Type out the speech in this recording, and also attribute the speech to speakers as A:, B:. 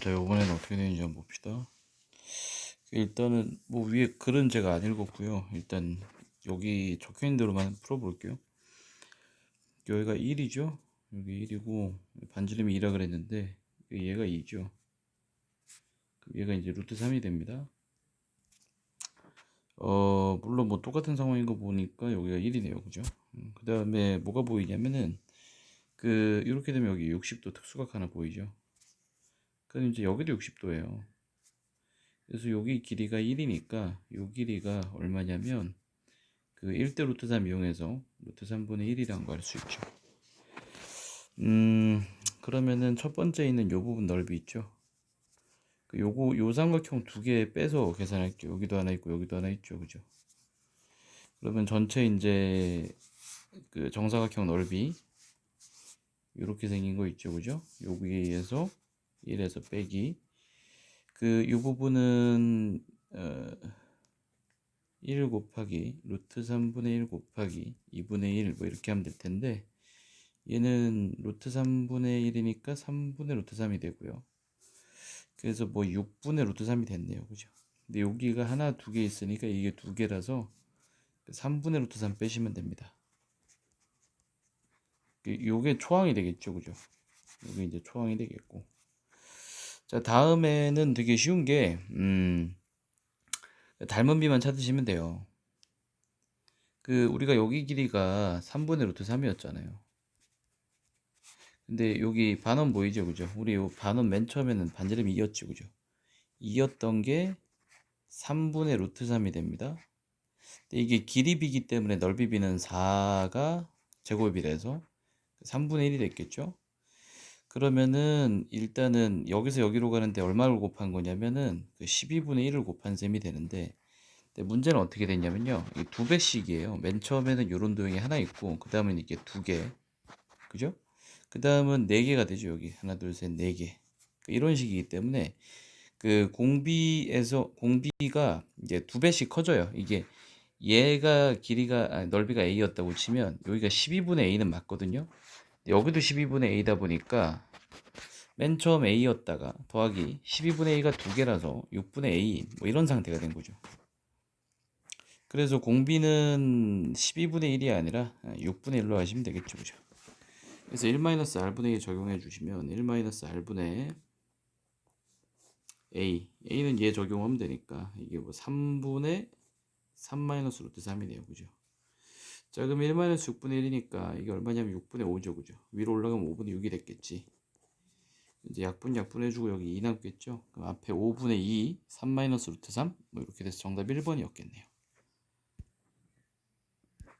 A: 자, 이번에는 어떻게 되는지 한번 봅시다. 일단은 뭐 위에 글은 제가 안 읽었고요. 일단 여기 적혀 있는 대로만 풀어볼게요. 여기가 1이죠. 여기 1이고 반지름이 2라 그랬는데 얘가 2죠. 얘가 이제 루트 3이 됩니다. 어 물론 뭐 똑같은 상황인 거 보니까 여기가 1이네요. 그죠? 그 다음에 뭐가 보이냐면은 그 이렇게 되면 여기 60도 특수각 하나 보이죠? 그럼 이제 여기도 60도예요. 그래서 여기 길이가 1이니까 요 길이가 얼마냐면 그 1대 루트 3 이용해서 루트 3분의 1이라는 거알수 있죠. 음 그러면은 첫 번째 있는 요 부분 넓이 있죠. 그 요거 요 삼각형 두 개 빼서 계산할게요. 여기도 하나 있고 여기도 하나 있죠. 그죠? 그러면 전체 이제 그 정사각형 넓이 이렇게 생긴 거 있죠. 그죠? 여기에서 1에서 빼기 그 이 부분은 어, 1 곱하기 루트 3분의 1 곱하기 2분의 1 뭐 이렇게 하면 될 텐데 얘는 루트 3분의 1이니까 3분의 루트 3이 되고요. 그래서 뭐 6분의 루트 3이 됐네요. 그죠? 근데 여기가 하나 두 개 있으니까 이게 두 개라서 3분의 루트 3 빼시면 됩니다. 그 요게 초항이 되겠죠. 그죠? 요게 이제 초항이 되겠고. 자, 다음에는 되게 쉬운 게, 음, 닮은 비만 찾으시면 돼요. 그, 우리가 여기 길이가 3분의 루트 3이었잖아요. 근데 여기 반원 보이죠? 그죠? 우리 요 반원 맨 처음에는 반지름이 2였죠. 그죠? 2였던 게 3분의 루트 3이 됩니다. 근데 이게 길이 비기 때문에 넓이 비는 4가 제곱이라서 3분의 1이 됐겠죠? 그러면은 일단은 여기서 여기로 가는데 얼마를 곱한 거냐면은 그 12분의 1을 곱한 셈이 되는데 근데 문제는 어떻게 됐냐면요. 이두 배씩이에요. 맨 처음에는 요런 도형이 하나 있고 그 다음은 이게 두 개. 그죠? 그 다음은 네 개가 되죠. 여기 하나 둘 셋 네 개. 이런 식이기 때문에 그 공비에서 공비가 이제 두 배씩 커져요. 이게 얘가 길이가 아니, 넓이가 a였다고 치면 여기가 12분의 a는 맞거든요. 여기도 12분의 a다 보니까 맨 처음 a였다가 더하기 12분의 a가 두 개라서 6분의 a 뭐 이런 상태가 된 거죠. 그래서 공비는 12분의 1이 아니라 6분의 1로 하시면 되겠죠. 그죠? 그래서 1-r분의 2 적용해 주시면 1-r분의 a a는 얘 적용하면 되니까 이게 뭐 3분의 3 루트 3이네요. 그죠? 자, 그럼 1 6분의 1이니까 이게 얼마냐면 6분의 5죠. 그죠? 위로 올라가면 5분의 6이 됐겠지. 이제 약분 약분 해주고 여기 2 남겠죠? 그럼 앞에 5분의 2, 3 루트 3, 뭐 이렇게 돼서 정답 1번이었겠네요.